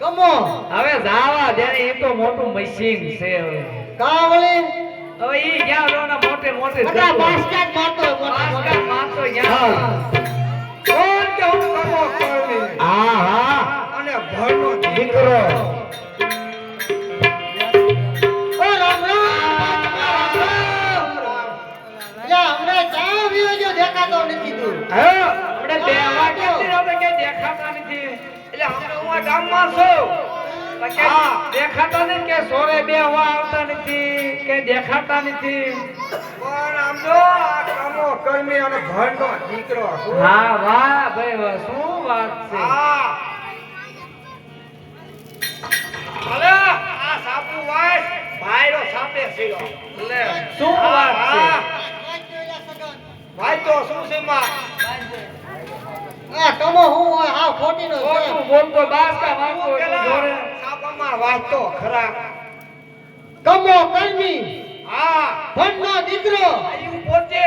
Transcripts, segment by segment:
કમો હવે જાવા દે એ તો મોટું મશીન છે હવે. કાવળી. હવે ઈ ગયા રો ના મોટે મોટે બધા. બાસ્કેટ મારતો બાસ્કેટ. મારતો જ્યાં. કોણ કે હું કમો કરવી હા હા. અને ઘરનો દીકરો. દેખાતો નથી તું? હે, આપણે બેહવા ક્યાંથી આપણે કે દેખાતા નથી. એટલે હું આ ગામમાં છું. હા. દેખાતા નથી કે સોરે બેહવા આવતા નથી કે દેખાતા નથી. પણ આમ જો આ કમો કરમી અને ભણનો દીકરો શું? હા વાહ ભાઈ વાહ શું વાત છે? હા. અલે આ સાપુ વાય ભાઈરો સાપે સીરો લે શું વાત છે? ભાઈ તો શું છે માં? આ કમો હું હોય હા ખોટી નો ખોટું બોલતો બાસકા માંગતો હોય તો પેલા જોડે. સાપામાં વાંચતો ખરા. કમો કર્મી હા. ભણનો દીકરો. આયુ પોતે.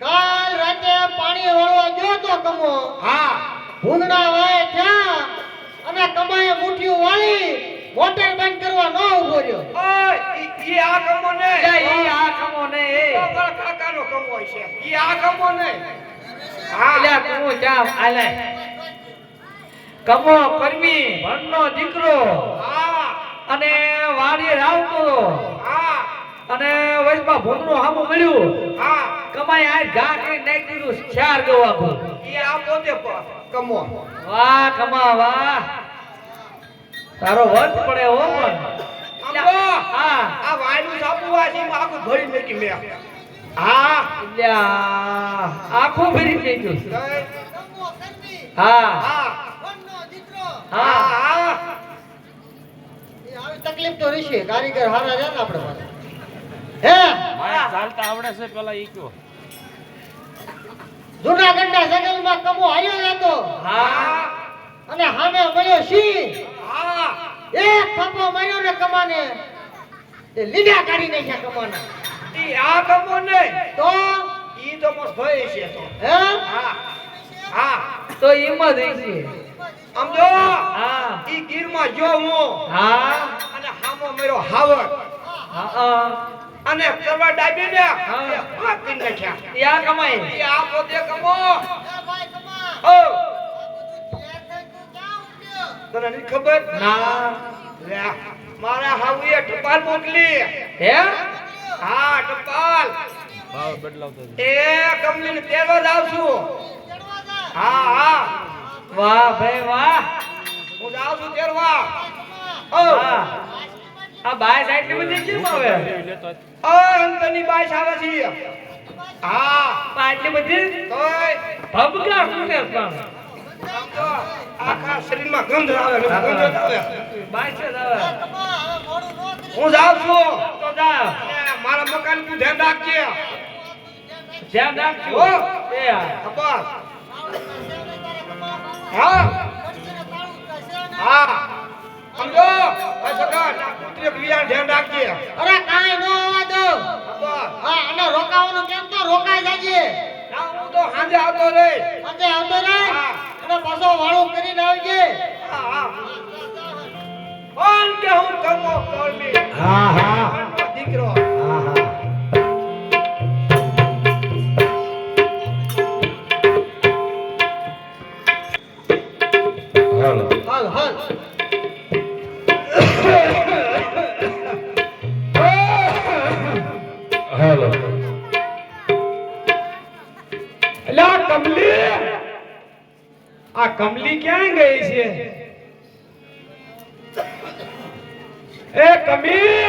કાલ રાતે પાણી વાળવા ગયો તો કમો હા. ભૂંદડા વાય ત્યાં અને કમાએ મુઠ્ઠીઓ વાળી મોટર બંધ કરવા ન ઊભો રહ્યો. ઈ આ કમો ને. ઈ આ ખમો ને એ. કાકાનો કમો છે ઈ આ કમો ને. અલ્યા તું જા આલે. કમો કરમી ભણનો દીકરો. અને વાડી રાવતો અને હામું મળ્યું. કમાઈ આ ઘા કરી નાખી દીધું ચાર આ પોતે કમો. વાહ કમા વાહ. તારો વર્ત પડે હો પણ. હા. આ વાયનું સાપુ વાસી આખું ભરી મેકી મેં. હા. આખું ફરી થઈ ગયું હા હા. હા. હા હા. એ આવી તકલીફ તો રહેશે. કારીગર હારા છે ને આપણે પાસે. હે? ચાલતા આવડે છે પેલા ઈ કયો. જૂનાગઢના જંગલમાં કમો હાર્યો જતો હા. અને હામે મળ્યો સિંહ. હા. એક થપ્પો માર્યો ને કમાને. તે લીડા કાઢી નાખ્યા કમાના. ઈ આ કમો નહીં તો ઈ તો મસ્ત ભય છે તો. હે? હા હા. તો એમ જ છે. હા. ઈ ગીરમાં જો હું. હા. અને હામો મેરો હાવર હા અને કરવા ડાબી ને નાખ્યા યા આ પોતે કમો. ભાઈ કમા ઓ તને નહીં ખબર? ના. મારા હાવીએ ટપાલ મોકલી. હે? હા ટપાલ ભાવ બદલાવતો એ કંપનીને પહેરવા જાવ છું હા હા. વાહ ભાઈ વાહ. હું જાઉં છું પહેરવા. ઓ. હા. આ બાય સાઈડની બધી કેમ આવે? ઓ અંતની બાય આવે છે. હા. પાટલી બધી? તોય. ભબકા કુટે પણ? આખા શરીરમાં ગંધ આવે ગંધ આવે. બાય છે આવે. હું જાઉં છું. તો જા અને મારા મકાનનું ધ્યાન રાખજે. ધ્યાન રાખજો. હો. એ હા. હા. હા. સમજો? આ સગા પુત્રી ક્રિયા ધ્યાન રાખજે. અરે કાઈ નો આવવા દો. હા અને રોકાવાનું કેમ તો? રોકાઈ જાજે. ના હું તો સાંજે આવતો રે હાંજે આવતો રે. અને પાછો વાળો કરીને આવજે. હા હા. કોણ કે હું કમો કરમી હા હા. દીકરો? હાલો. હાલ કમલી? આ કમલી ક્યાં ગઈ છે? એ કમી!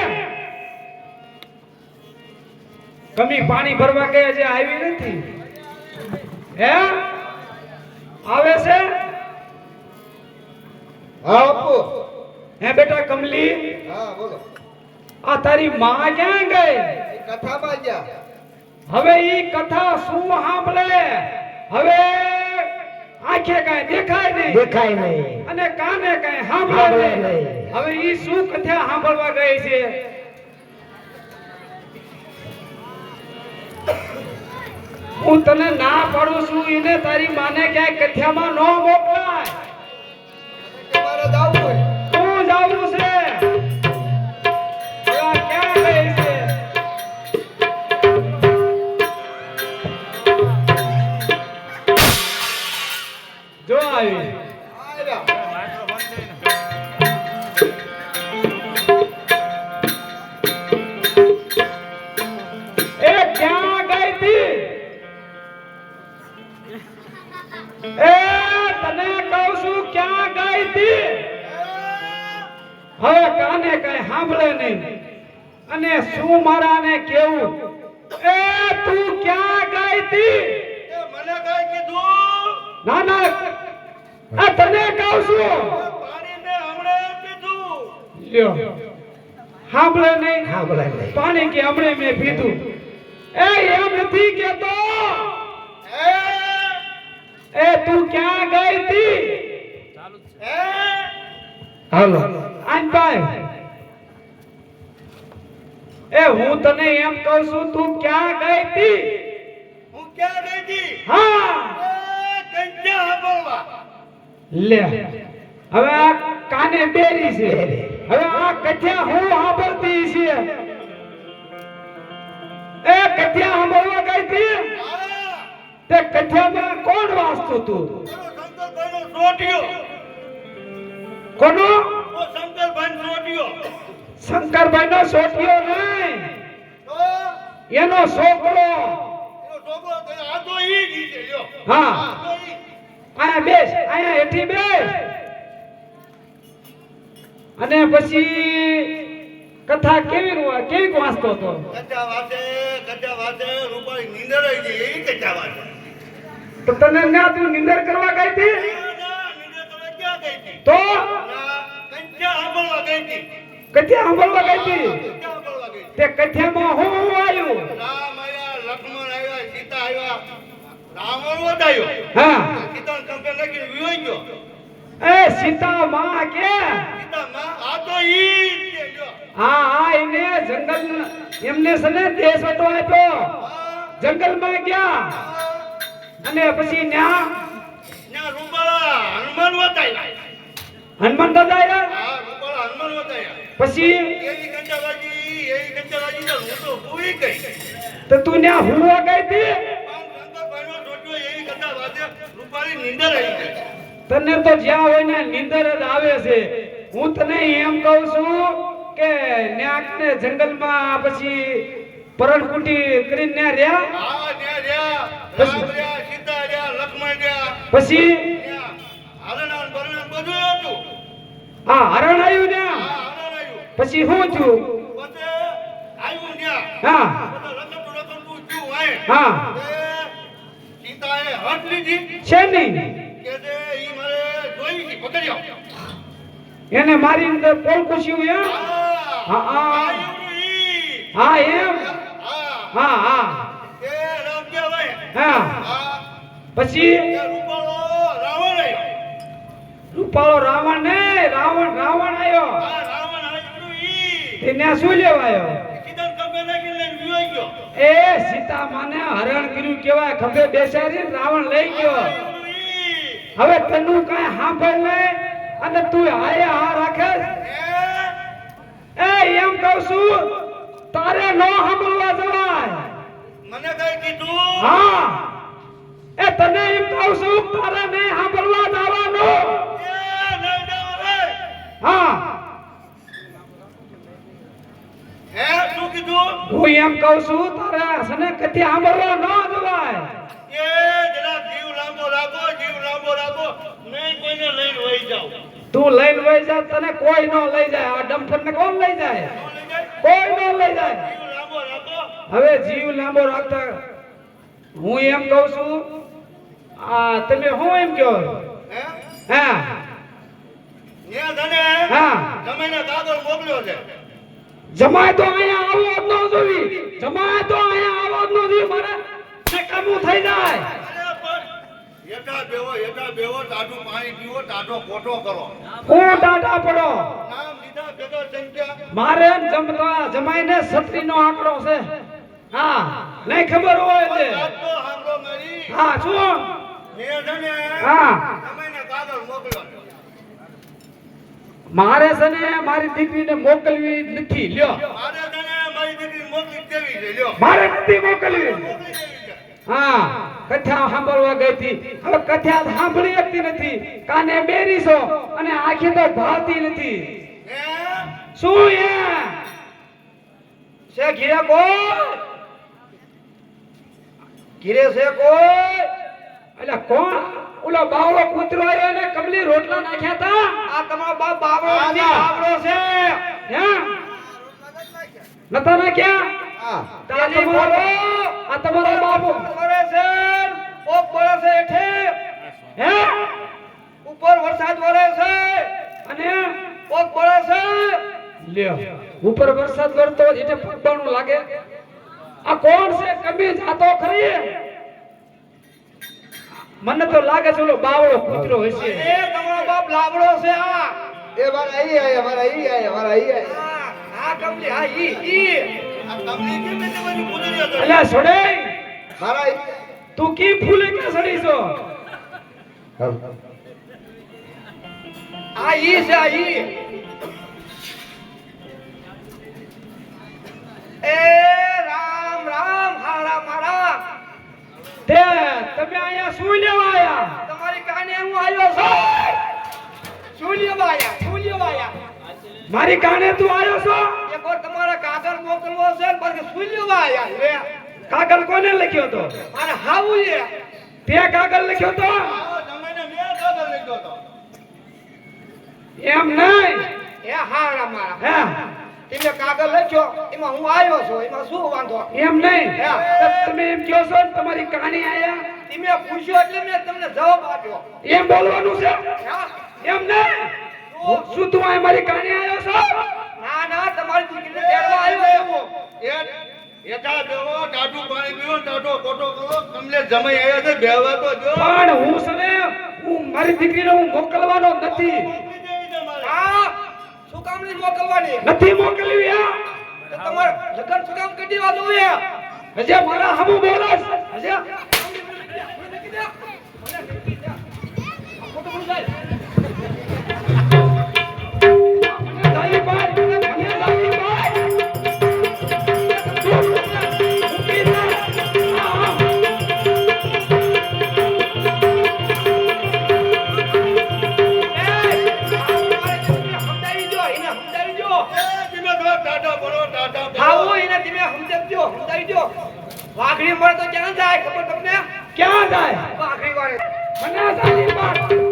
કમી પાણી ભરવા ગઈ છે આવી નથી? હે? આવે છે? હા બાપુ હે બેટા કમલી? હા બોલો. આ તારી માં ક્યાં ગઈ? કથામાં ગયા. હવે ઈ કથા શું સાંભળે? હવે આંખે કાંઈ દેખાય નહીં. દેખાય નહીં. અને કાને કાંઈ સાંભળે નહીં. હવે ઈ શું કથા સાંભળવા ગઈ છે? હું તને ના પાડું છું એને તારી માને ક્યાંય કથામાં ન મોકલાય. કાને કઈ સાંભળે નહીં. અને શું મારાને કેવું? એ તું ક્યાં ગઈ હતી એ મને કઈ કીધું? ના ના આ તને કહું છું. પાણીને હમણે કીધું લ્યો. સાંભળે નહીં. પાણી કે હમણે મેં પીધું. એ એમ નથી કેતો. એ એ તું ક્યાં ગઈ તી એ હાલો. આનભાઈ એ હું તને એમ કહું છું તું ક્યાં ગઈ હતી? હું ક્યાં ગઈ હતી? હા. કંજા બોલવા લે. હવે આ કાને બેરી છે? હવે આ કથ્યા હું સાંભળતી છે? એ કથ્યા સાંભળવા ગઈ હતી? હા તે કથ્યામાં કોણ વાંચતું તું? કોનો? શંકરભાઈ નો છોટીયો નહીં. એનો છોકરો એનો છોકરો તો આ તો ઈ જ છે લ્યો. હા. આ તો ઈ અહીંયા બેસ અહીંયા હેઠી બેસ. અને પછી કથા કેવી ru- કેવી વાંચતો હતો? વાસે કચ્ચા વાસે રૂપાળી નીંદર આવી ગઈ એવી વાસે તો તને ના તું નિંદર કરવા ગઈ હતી? તો? ના, સાંભળવા ગઈ હતી. કથા સાંભળવા ગઈ હતી. તે કથામાં હું હું આવ્યું? રામ આવ્યા લક્ષ્મણ આવ્યા સીતા આવ્યા. રાવણ વધાયો. હા. સીતા કંપે નાખીને વિવાઈ ગયો. એ સીતા માં કે? સીતા માં આ તો ઈ હા હા એને જંગલ એમને સને દેશ હતો આપ્યો. જંગલમાં ગયા. અને પછી ન્યા? ન્યા રૂપાળા હનુમાન વતાય હનુમાન દાદા આવ્યા હા રૂપાળા હનુમાન વધાયા પછી તો તો ન્યા હુવા ગઈ હતી. તને તો જ્યાં હોય ને નીંદર જ આવે છે. હું તને એમ કહું છું કે ન્યા કને જંગલમાં પછી પરણ કુટી કરીને ન્યા રહ્યા? પછી? હા ને હરણ આવ્યું ન્યા હા, હરણ આવ્યું. પછી હા વાંહે. હા. હઠ છે નહીં. એને મારી અંદર કોણ પૂછ્યું એમ? હા, હા, હા. હા એમ? હા, હા હા. હા. હા, પછી? રૂપાળો રાવણ આવ્યો. રૂપાળો રાવણ ને? રાવણ રાવણ આવ્યો. તેને શું લેવા આવ્યો સીતાને ખભે નાખીને લઈને વિવાઈ ગયો. એ સીતા માને હરણ કર્યું કેવાય ખભે બેસાડી રાવણ લઈ ગયો. હવે તનું કઈ હાંભળ લે અને તું હારે હા રાખે. એ, એ એમ કહું છું તારે નો સાંભળવા જવાય. મને કઈ કીધું. હા. એ તને એમ કહું છું તારે નહીં સાંભળવા જવાનું એ, નહીં જાઓ રે. હા હે શું કીધું? હું એમ કહું છું તારે સને કથી સાંભળવા ન જવાય. એ જરા જીવ લાંબો રાખો જીવ લાંબો રાખો નહીં કોઈને લઈને વહી જાવ તું લઈને વઈ જા તને કોઈ ન લઈ જાય. આ ડમ્ફર ને કોણ લઈ જાય? કોઈ ન લઈ જાય. જીવ લાંબો રાખો. હવે જીવ લાંબો રાખતા હું એમ કહું છું આ તમે હું એમ કહો? હે? હા. હા. જમાઈને કાગળ મોકલ્યો છે. જમાય તો અહીંયા આવો જ ન જોવી જમાતો અહીંયા આવો જ ન જોવી મારે નકામું થઈ જાય. અરે બેવો હેઠા બેવો ટાઢું પાણી પીવો ટાઢો ખોટો કરો. હું ટાટા પડો? નામ લીધા ભેગા સંખ્યા. મારે જમતા જમાઈને છત્રીનો આંકડો છે. હા નહીં ખબર હોય છે હા શું? મેં છે ને હા. જમાઈને કાગળ મોકલ્યો. મારે છે ને મારી દીકરીને મોકલવી નથી લ્યો. મારે છે ને મારી દીકરી મોકલી દેવી છે લ્યો. મારે નથી મોકલવી. હા કથા સાંભળવા ગઈ હતી. હવે કથા સાંભળી શકતી નથી. કાને બેરી છો અને આંખે તો ભાવતી નથી. શું એ? છે ઘીરે કોઈ? ઘીરે છે કોઈ? એટલે કોણ? ઓલો બાવળો કૂતરો આવ્યો ને કમલી રોટલા નાખ્યા તા આ તમારો બાપ બાવળો છે બાવળો છે. હે? નતા નાખ્યા? તાજી બોલો. આ તમારો બાપ. વરે છે ઓપ વરે છે. એઠે હે? ઉપર વરસાદ વરે છે. અને? ઓપ પડે છે. લ્યો. ઉપર વરસાદ વરતો એટલે પગબાણું લાગે. આ કોણ છે? કમી જાતો ખરી. મને તો લાગે છે ઓલો બાવળો કૂતરો હશે એ તમારો બાપ લાવડો છે આ. એ વાર આઈ આયા વાર આઈ આયા વાર આઈ આયા. આ કમલી આ ઈ ઈ. આ કમલી કેમ એટલી બધી પૂજનીય કરી? અલ્યા છોડે મારા તું કી ફૂલે કે સડી છો આ ઈ છે આ ઈ. એ રામ રામ હારા મારા. તે તમે અહીંયા શું લેવા આયા તમારી કાને હું આવ્યો છું? શું લેવા આયા શું લેવા આયા મારી કાને તું આવ્યો છો? એક વાર તમારા કાગળ મોકલવો છે પછી શું લેવા આયા લે કાગળ કોને લખ્યો તો? મારે હાવું લે તે કાગળ લખ્યો તો. એમ નહીં? એ હારા મારા. હે. તમે કાગળ લખ્યો એમાં હું આવ્યો છું એમાં શું વાંધો? એમ નહીં? તમે એમ કહો છો તમારી કહાની આયા? તમે પૂછ્યો એટલે મેં તમને જવાબ આપ્યો. એમ બોલવાનું છે? એમ નહીં શું તું આ મારી કહાની આવ્યો છો? ના ના તમારી દીકરીને તેડવા આવ્યો એવો એ એટા બેવો ટાઢું પાણી પીવો ને ટાઢો ખોટો કરો કમલે જમાઈ આવ્યા છે બેહવા તો જો પણ હું સને હું મારી દીકરીને હું મોકલવાનો નથી. શું કામની મોકલવાની. નથી મોકલવી આ તો તમારે લગન શું કામ કરી દેવા જોઈએ. હજે મારા હમુ બોલસ હજે. દાઈ વાઘરી મળે તો ક્યાં જાય ખબર તમને? ક્યાં જાય? વાઘરી વાળે મને સાલી વાત.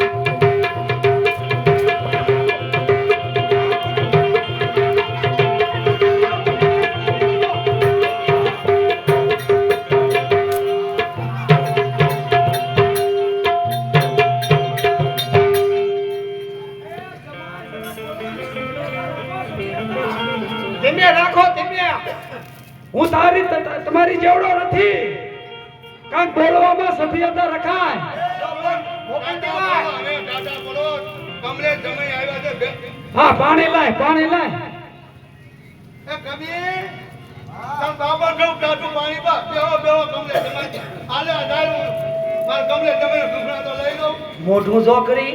આવ્યા સભ્યતા રખાય હા પાણી લાય પાણી લાય. બેહો, બેહો, કમલે જમાઈ. આલે આ દારૂ. મારે કમલે તો લઈ લઉં. મોઢું જો કરી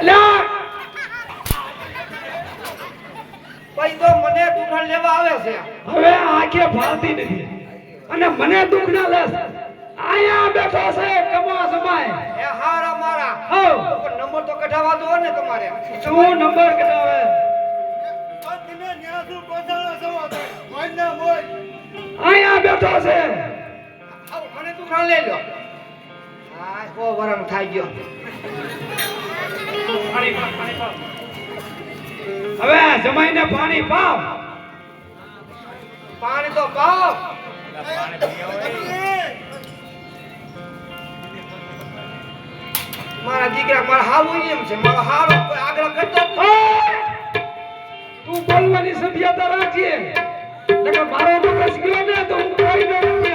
અલ્યા ભાઈ તો મને દુખણ લેવા આવે છે. હવે આંખે ફાલતી નથી. અને મને દુખ ના લેસ. આયા બેઠો છે કમા સમાય એ હારા મારા. હો નંબર તો કઢાવા દો ને તમારે. શું નંબર કઢાવે? આ ન્યાસુ ન્યા શું પહોંચાડો છો? મોય આયા બેઠો છે. આવ મને દુખણ લઈ લો. આ કો વરમ થઈ ગયો. હવે જમાઈને પાણી પાવ. પાણી તો પાવ. મારા દીકરા મારા હાવું એમ છે. મારો હારો આગળ કરતો તું બોલવાની સભ્યતા રાખજે. નકર મારો તો ગયો ને તો હું કોઈ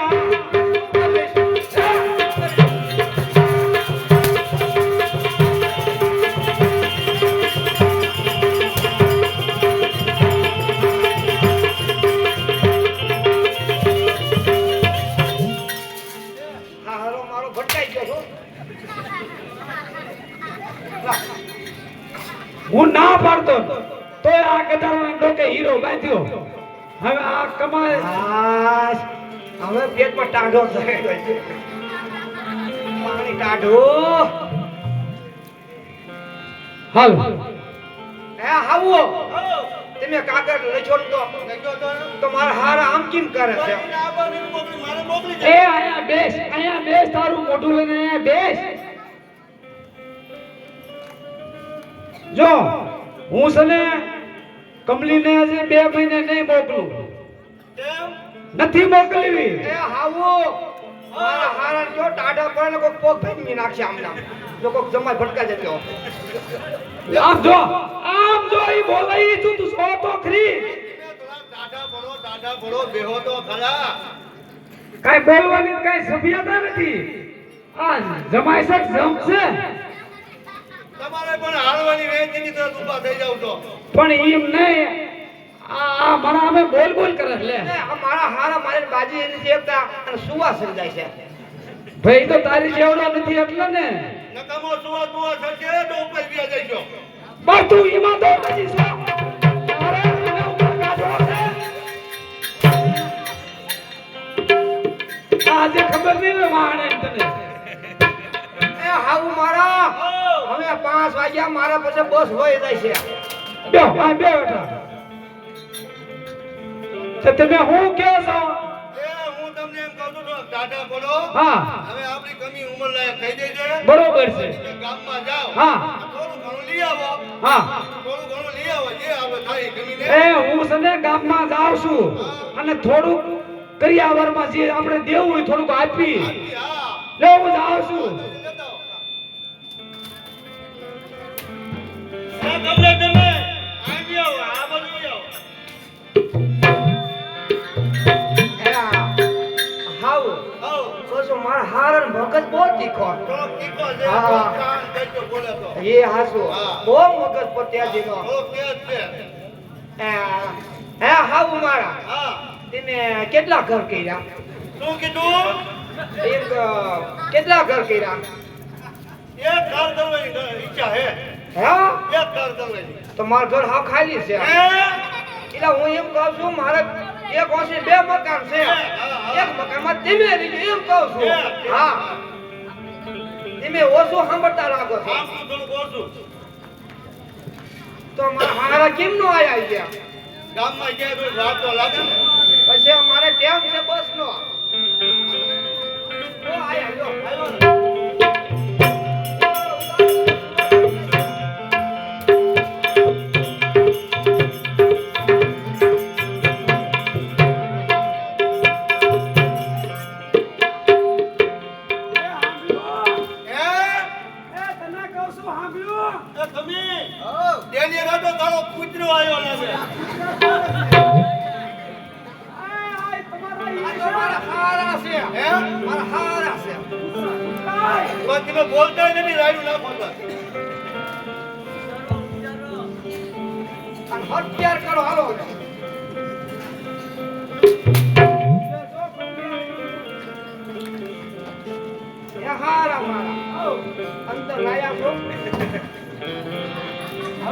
ટાઢો પાણી કાઢો હાલ. હે આવો તમે કાગળ લખો તો લખ્યો તો? તો મારા હારા આમ કેમ કરે છે? એ આયા બેસ આયા બેસ તારું મોઢું લઈને આયા બેસ. જો હું સને ને કમલીને હજી બે મહિને નહીં મોકલું. કેમ? નથી મોકલવી. એ હાવો. મારા હારા જો ટાડા પર ને કોક પોક ભાંગી નાખશે આમ નામ જો કોક જમાઈ ભટકા જતો આમ જો આમ જો ઈ બોલે છું તું તું સો તો ખરી? ટાડા ભરો ટાડા ભરો બેહો તો ખરા. કઈ બોલવાની કઈ સભ્યતા નથી. આ જમાઈ શક જમશે. તમારે પણ હાલવાની વેચીની તરફ ઊભા થઈ જાવ તો પણ એમ નહીં. આ મારા અમે બોલ બોલ કરે લે. મારા હારા મારી બાજી એની જેવતા અને સુવા સમજાય છે. ભાઈ તો તારી જેવડો નથી એટલે ને. નકામો સુવા સુવા થશે તો ઉપર વ્યા જઈશો. બસ તું એમાં તો પછી સો આજે ખબર નહીં ને માણે તને. એ હાઉ મારા. હવે પાંચ વાગ્યા મારા પછી બસ હોય જાય છે. બે બે બેટા તો તમે હું કે છો? એ હું તમને એમ કહું છું હા. હવે આપણી કમી ઉંમર લાયક થઈ ગઈ છે. બરોબર છે. ગામમાં જાઓ. હા. થોડું ઘણું લઈ આવો. હા. થોડું ઘણું લઈ આવો જે આવે થાય એ હું છે ને ગામમાં જાઉં છું. અને થોડુંક કરિયાવરમાં જે આપણે દેવું હોય થોડુંક આપી. લે હું જાઉં છું. ગમલે તમે. આવી આવો આ બાજુ. મારા હારણ મગજ બહુ તીખો એ હાસુ બહુ મગજ પર દીનો થોડોક હે હાવ મારા તેને કેટલા ઘર કર્યા? શું કીધું? એક કેટલા ઘર કર્યા? એક ઘર કરવાની ઈચ્છા હે હે? એક ઘર કરવાની. તમારું ઘર હા ખાલી છે. એટલે હું એમ કહું છું મારે એક ઓછી બે મકાન છે. એક ધીમે રીજો એમ કહું છું. હા. ધીમે ઓછું સાંભળતા લાગો છો. તો મારા કેમ નો આયા ગયા ગામમાં કોઈ વાત તો લાગે પછી અમારે ટેમ છે બસ નો આયા જો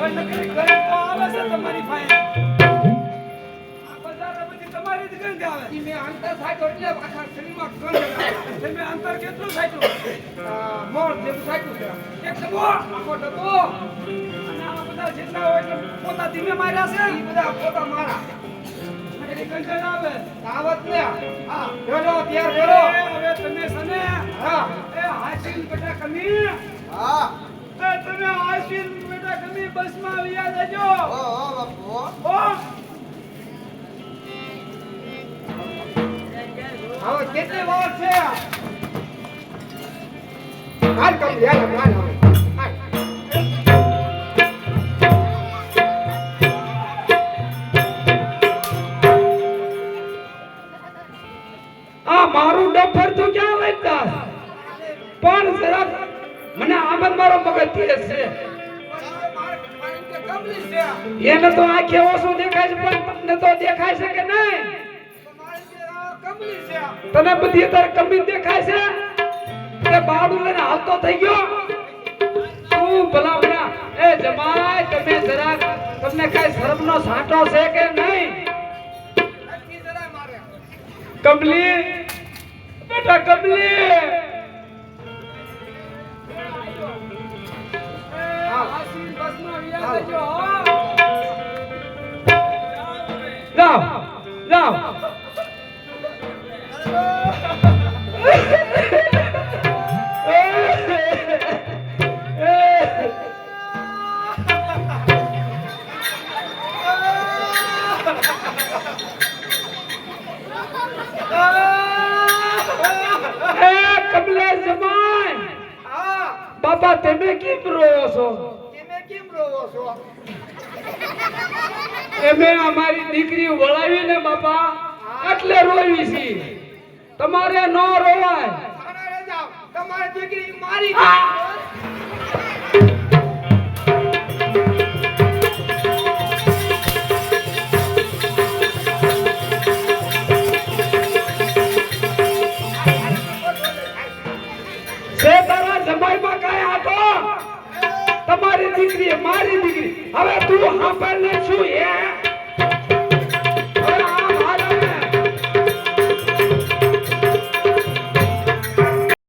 હવે નકરી ઘરે તો આવે છે તમારી પાસે? આ બજાર બધી તમારી જ ગંધ આવે. ઈ મેં અંતર સાચો એટલે આખા શરીરમાં ગંધ. તમે અંતર કેટલું સાચું? મોણ જેવું સાચું છે. એક ડબ્બો આખો ડબ્બો અને આ બધા જેટલા હોય પોતા ધીમે માર્યા છે? ઈ બધા પોતા મારા. એની ગંધ આવે? આવત ને હા ત્યાર હવે તમે સને? હા. એ હાસીન બેટા કમી હા. તમે હાસીન કમી બસમાં આવ્યા જજો ઓ ઓ બાપુ ઓ હવે કેટલી વાર છે હાલ કમ યાર હાલ. તને બધી તાર કમી દેખાય છે? તે બાળું લઈને હાલતો થઈ ગયો. શું ભલા ભલા? એ જમાય તમે જરા તમને કઈ શરમનો સાંટો છે કે નહીં? કમલી બેટા કમલી. જાઓ બાબા તમે કેમ રોવો છો? તમે કેમ રોવો છો? એમે અમારી દીકરી વળાવીને બાપા એટલે રોવી છી. તમારે ન રોવાય. તમારી દીકરી મારી દીકરી મારી દીકરી. હવે તું હાંપર ને છું એ